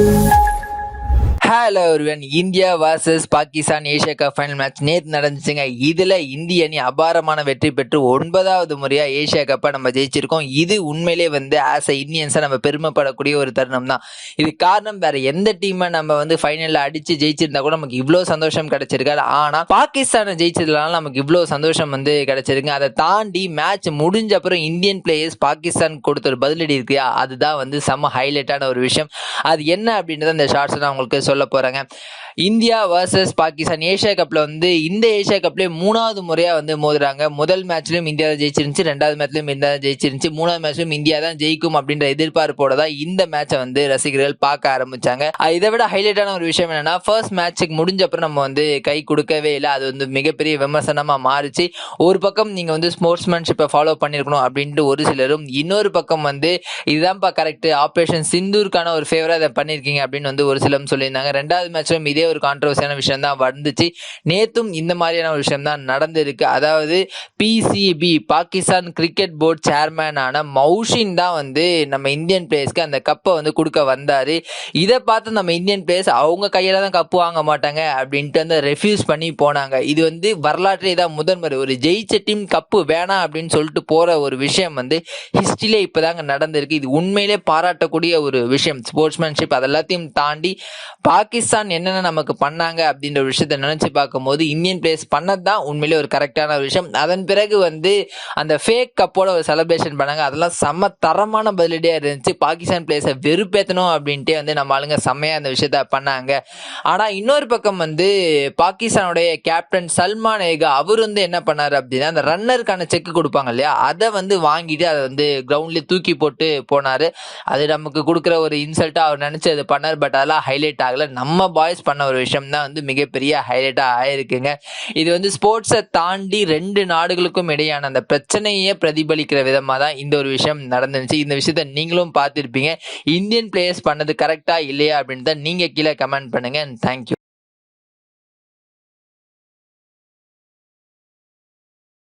Thank you. Hello ஒருவன் India versus Pakistan Asia cup final match நேற்று நடந்துச்சுங்க. இதில் இந்திய அணி அபாரமான வெற்றி பெற்று ஒன்பதாவது முறையாக ஏஷியா கப்பை நம்ம ஜெயிச்சிருக்கோம். இது உண்மையிலே வந்து ஆஸ் அ இந்தியன்ஸாக நம்ம பெருமைப்படக்கூடிய ஒரு தருணம் தான். இது காரணம் வேற எந்த டீமை நம்ம வந்து ஃபைனலில் அடித்து ஜெயிச்சிருந்தா கூட நமக்கு இவ்வளோ சந்தோஷம் கிடைச்சிருக்காது. ஆனால் பாகிஸ்தானை ஜெயிச்சதுனால நமக்கு இவ்வளோ சந்தோஷம் வந்து கிடைச்சிருக்கு அதை தாண்டி மேட்ச் முடிஞ்ச அப்புறம் இந்தியன் பிளேயர்ஸ் பாகிஸ்தான் கொடுத்த ஒரு பதிலடி இருக்கியா? அதுதான் வந்து செம்ம ஹைலைட்டான ஒரு விஷயம். அது என்ன அப்படின்றத அந்த ஷார்ட்ஸ் நான் உங்களுக்கு சொல்ல போகிறேங்க இந்தியா வர்சஸ் பாகிஸ்தான். ஏஷியா கப்பில் வந்து இந்த ஏஷியா கப்லேயே மூணாவது முறையாக வந்து மோதுறாங்க. முதல் மேட்ச்லையும் இந்தியா தான் ஜெயிச்சிருந்துச்சு. ரெண்டாவது மேட்ச்லையும் இந்தியா தான் ஜெயிச்சிருந்துச்சு. மூணாவது மேட்ச்லையும் இந்தியா தான் ஜெயிக்கும் அப்படின்ற எதிர்பார்ப்போட தான் இந்த மேட்சை வந்து ரசிகர்கள் பார்க்க ஆரம்பிச்சாங்க. இதை விட ஹைலைட்டான ஒரு விஷயம் என்னன்னா ஃபர்ஸ்ட் மேட்ச்சுக்கு முடிஞ்ச அப்புறம் நம்ம வந்து கை கொடுக்கவே இல்லை. அது வந்து மிகப்பெரிய விமர்சனமாக மாறிச்சு. ஒரு பக்கம் நீங்கள் வந்து ஸ்போர்ட்ஸ்மேன்ஷிப்பை ஃபாலோ பண்ணியிருக்கணும் அப்படின்ட்டு ஒரு சிலரும் இன்னொரு பக்கம் வந்து இதுதான்ப்பா கரெக்ட் ஆப்ரேஷன் சிந்தூருக்கான ஒரு ஃபேவராக இதை பண்ணியிருக்கீங்க அப்படின்னு வந்து ஒரு சிலரும் சொல்லியிருந்தாங்க. ரெண்டாவது மேட்ச்லும் இதே ஒரு கான்ட்ரவர்சியான விஷயம் தான் வந்துச்சு. நேத்தும் இந்த மாதிரியான ஒரு விஷயம் தான் நடந்திருக்கு. அதாவது பிசிபி பாகிஸ்தான் கிரிக்கெட் போர்ட் சேர்மேனான மௌஷின் தான் வந்து நம்ம இந்தியன் பிளேயர்ஸ்க்கு அந்த கப்பை வந்து கொடுக்க வந்தார். இதை பார்த்து நம்ம இந்தியன் பிளேயர்ஸ் அவங்க கையில் தான் கப்பு வாங்க மாட்டாங்க அப்படின்ட்டு வந்து ரெஃப்யூஸ் பண்ணி போனாங்க. இது வந்து வரலாற்றே தான் முதன்முறை. ஒரு ஜெயிச்ச டீம் கப்பு வேணாம் அப்படின்னு சொல்லிட்டு போகிற ஒரு விஷயம் வந்து ஹிஸ்ட்ரியிலே இப்போதாங்க நடந்திருக்கு. இது உண்மையிலே பாராட்டக்கூடிய ஒரு விஷயம். ஸ்போர்ட்ஸ்மேன்ஷிப் அதெல்லாத்தையும் தாண்டி பாகிஸ்தான் என்னென்ன நமக்கு பண்ணாங்க அப்படின்ற விஷயத்த நினச்சி பார்க்கும்போது இந்தியன் பிளேயர்ஸ் பண்ணது தான் உண்மையிலே ஒரு கரெக்டான ஒரு விஷயம். அதன் பிறகு வந்து அந்த ஃபேக் கப்போட ஒரு செலிப்ரேஷன் பண்ணாங்க. அதெல்லாம் செம்ம தரமான பதிலடியாக இருந்துச்சு. பாகிஸ்தான் பிளேயர்ஸை வெறுப்பேற்றணும் அப்படின்ட்டே வந்து நம்ம ஆளுங்க செம்மையாக அந்த விஷயத்த பண்ணாங்க. ஆனால் இன்னொரு பக்கம் வந்து பாகிஸ்தானுடைய கேப்டன் சல்மான் ஏகா அவர் வந்து என்ன பண்ணார் அப்படின்னா அந்த ரன்னருக்கான செக் கொடுப்பாங்க இல்லையா? அதை வந்து வாங்கிட்டு அதை வந்து கிரவுண்ட்லேயே தூக்கி போட்டு போனார். அது நமக்கு கொடுக்குற ஒரு இன்சல்ட்டாக அவர் நினச்சி அது பண்ணார் பட் அதெல்லாம் ஹைலைட் ஆகலை. நம்ம பாய்ஸ் பண்ண ஒரு விஷயம் தான் வந்து மிகப்பெரிய ஹைலைட்டாக ஆயிருக்குங்க. இது வந்து ஸ்போர்ட்ஸை தாண்டி ரெண்டு நாடுகளுக்கும் இடையான அந்த பிரச்சனையே பிரதிபலிக்கிற விதமாக தான் இந்த ஒரு விஷயம் நடந்துச்சு. இந்த விஷயத்த நீங்களும் பார்த்துருப்பீங்க. இந்தியன் பிளேயர்ஸ் பண்ணது கரெக்டாக இல்லையா அப்படின்னு தான் நீங்கள் கீழே கமெண்ட் பண்ணுங்கள் தேங்க்யூ